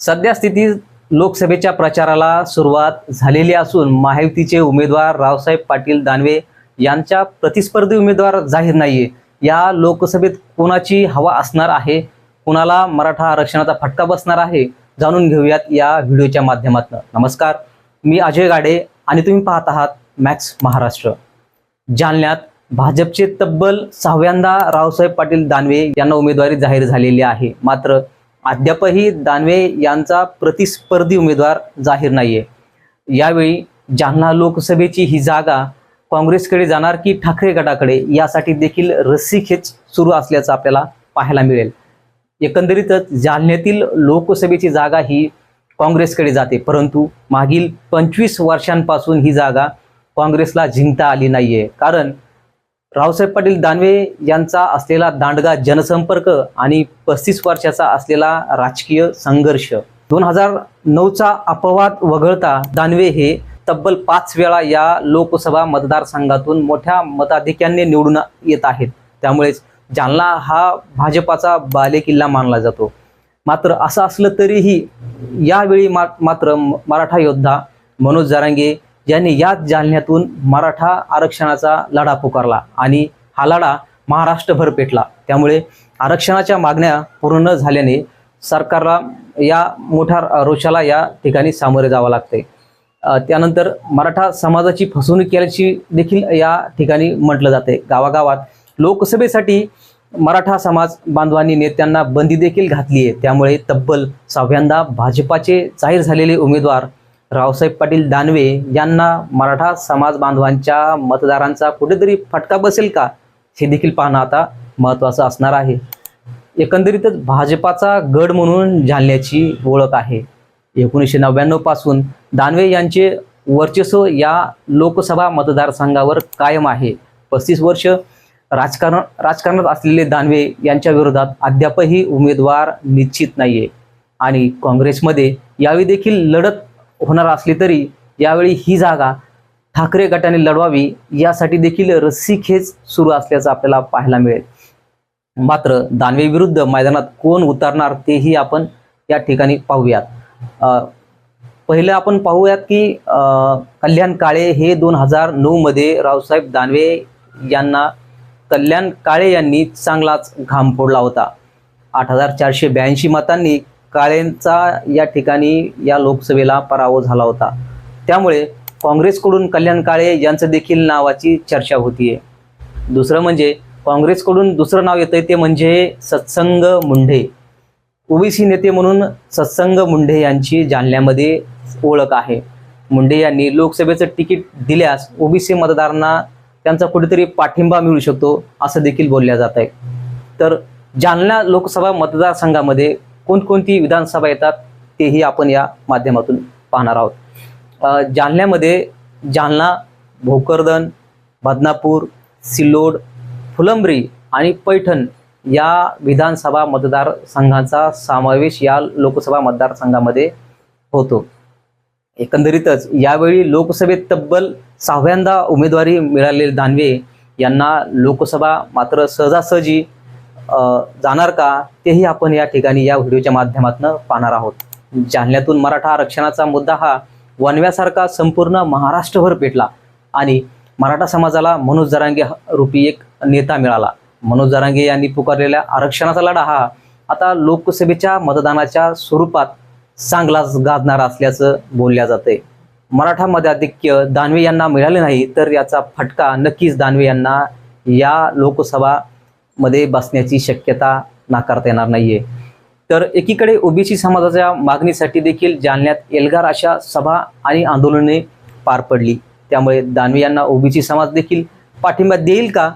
सध्या स्थितीत लोकसभेच्या प्रचाराला सुरुवात झालेली असून महायुतीचे उमेदवार रावसाहेब पाटील दानवे यांच्या प्रतिस्पर्धी उमेदवार जाहीर नाहीये. या लोकसभेत कोणाची हवा असणार आहे? कुणाला मराठा आरक्षणाचा फटका बसणार आहे? जाणून घेऊयात या व्हिडिओच्या माध्यमातून. नमस्कार मी अजय गाडे आणि तुम्ही पाहत आहात मॅक्स महाराष्ट्र. जालन्यात भाजपचे तब्बल सहाव्यांदा रावसाहेब पाटील दानवे यांना उमेदवारी जाहीर झालेली आहे. मात्र अद्यापही दानवे यांचा प्रतिस्पर्धी उमेदवार जाहीर नाहीये. यावेळी जालना लोकसभेची ही जागा काँग्रेसकडे जाणार की ठाकरे गटाकडे यासाठी देखील रस्सीखेच सुरू असल्याचं आपल्याला पाहायला मिळेल. एकंदरीतच जालन्यातील लोकसभेची जागा ही काँग्रेसकडे जाते परंतु मागील पंचवीस वर्षांपासून ही जागा काँग्रेसला जिंकता आली नाहीये. कारण रावसाहेब पाटील दानवे यांचा असलेला दांडगा जनसंपर्क आणि पस्तीस वर्षाचा असलेला राजकीय संघर्ष. दोन हजार नऊचा अपवाद वगळता दानवे हे तब्बल पाच वेळा या लोकसभा मतदारसंघातून मोठ्या मताधिक्याने निवडून येत आहेत. त्यामुळेच जालना हा भाजपाचा बालेकिल्ला मानला जातो. मात्र असं असलं तरीही यावेळी मा मात्र मराठा योद्धा मनोज जारांगे यांनी याच जालन्यातून मराठा आरक्षणाचा लढा पुकारला आणि हा लढा महाराष्ट्रभर पेटला. त्यामुळे आरक्षणाच्या मागण्या पूर्ण न झाल्याने सरकारला या मोठ्या रोषाला या ठिकाणी सामोरे जावं लागते. त्यानंतर मराठा समाजाची फसवणूक केल्याची देखील या ठिकाणी म्हटलं जाते. गावागावात लोकसभेसाठी मराठा समाज बांधवांनी नेत्यांना बंदी देखील घातली आहे त्यामुळे तब्बल सहाव्यांदा भाजपाचे जाहीर झालेले उमेदवार रावसाहेब पाटील दानवे यांना मराठा समाज बांधवांच्या मतदारांचा कुठेतरी फटका बसेल का हे देखील पाहणं आता महत्त्वाचं असणार आहे. एकंदरीतच भाजपाचा गड म्हणून जालन्याची ओळख आहे. एकोणीसशे नव्याण्णवपासून दानवे यांचे वर्चस्व या लोकसभा मतदारसंघावर कायम आहे. पस्तीस वर्ष राजकारण राजकारणात असलेले दानवे यांच्या विरोधात अद्यापही उमेदवार निश्चित नाहीये. आणि काँग्रेसमध्ये यावेळी देखील लढत होणार असली तरी यावेळी ही जागा ठाकरे गटाने लढवावी यासाठी देखील रस्सीखेच सुरू असल्याचं आपल्याला पाहायला मिळेल. मात्र दानवे विरुद्ध मैदानात कोण उतरणार तेही आपण या ठिकाणी पाहूयात. अं, पहिलं आपण पाहूयात की अं, कल्याण काळे हे दोन हजार नऊमध्ये रावसाहेब दानवे यांना कल्याण काळे यांनी चांगलाच घाम फोडला होता. आठ हजार चारशे ब्याऐंशी मतांनी काळेंचा या ठिकाणी या लोकसभेला पराभव झाला होता. त्यामुळे काँग्रेसकडून कल्याण काळे यांचं देखील नावाची चर्चा होतीये. दुसरं म्हणजे काँग्रेसकडून दुसरं नाव येतंय ते म्हणजे सत्संग मुंढे. ओबीसी नेते म्हणून सत्संग मुंढे यांची जालन्यामध्ये ओळख आहे. मुंढे यांनी लोकसभेचं तिकीट दिल्यास ओबीसी मतदारांना त्यांचा कुठेतरी पाठिंबा मिळू शकतो असं देखील बोलल्या जात आहे तर जालना लोकसभा मतदारसंघामध्ये कोणकोणती विधानसभा येतात तेही आपण या माध्यमातून पाहणार आहोत. जालन्यामध्ये जालना भोकरदन बदनापूर सिल्लोड फुलंब्री आणि पैठण या विधानसभा मतदारसंघांचा समावेश या लोकसभा मतदारसंघामध्ये होतो. एकंदरीतच यावेळी लोकसभेत तब्बल सहाव्यांदा उमेदवारी मिळालेले दानवे यांना लोकसभा मात्र सहजासहजी जाणार का तेही आपण या ठिकाणी या व्हिडिओच्या माध्यमातून पाहणार आहोत. जालन्यातून मराठा आरक्षणाचा मुद्दा हा वनव्यासारखा संपूर्ण महाराष्ट्रभर पेटला आणि मराठा समाजाला मनोज जरांगे रूपी एक नेता मिळाला. मनोज जरांगे यांनी पुकारलेल्या आरक्षणाचा लढा हा आता लोकसभेच्या मतदानाच्या स्वरूपात चांगलाच गाजणार असल्याचं बोलल्या जाते मराठा मताधिक्य दानवे यांना मिळाले नाही तर याचा फटका नक्कीच दानवे यांना या लोकसभा मध्ये बसण्याची शक्यता नाकारता येणार नाहीये. तर एकीकडे ओबीसी समाजाच्या मागणीसाठी देखील जालन्यात एल्गार अशा सभा आणि आंदोलने पार पडली. त्यामुळे दानवे यांना ओबीसी समाज देखील पाठिंबा देईल का?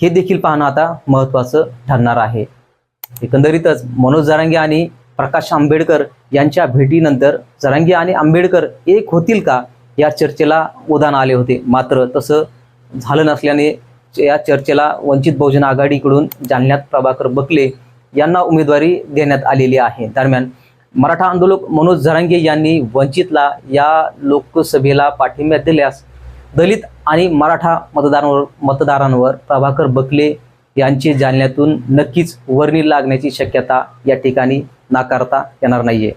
हे देखील पाहणं आता महत्त्वाचं ठरणार आहे. एकंदरीतच मनोज जरांगे आणि प्रकाश आंबेडकर यांच्या भेटीनंतर जरांगे आणि आंबेडकर एक होतील का? या चर्चेला उदान आले होते. मात्र तसं झालं नसल्याने या चर्चेला वंचित बहुजन आघाडीकडून जालन्यात प्रभाकर बकले यांना उमेदवारी देण्यात आलेली आहे. दरम्यान मराठा आंदोलक मनोज झरांगे यांनी वंचितला या लोकसभेला पाठिंबा दिल्यास दलित आणि मराठा मतदारांवर मतदारांवर प्रभाकर बकले यांची जालन्यातून नक्कीच वर्णी लागण्याची शक्यता या ठिकाणी नाकारता येणार नाहीये.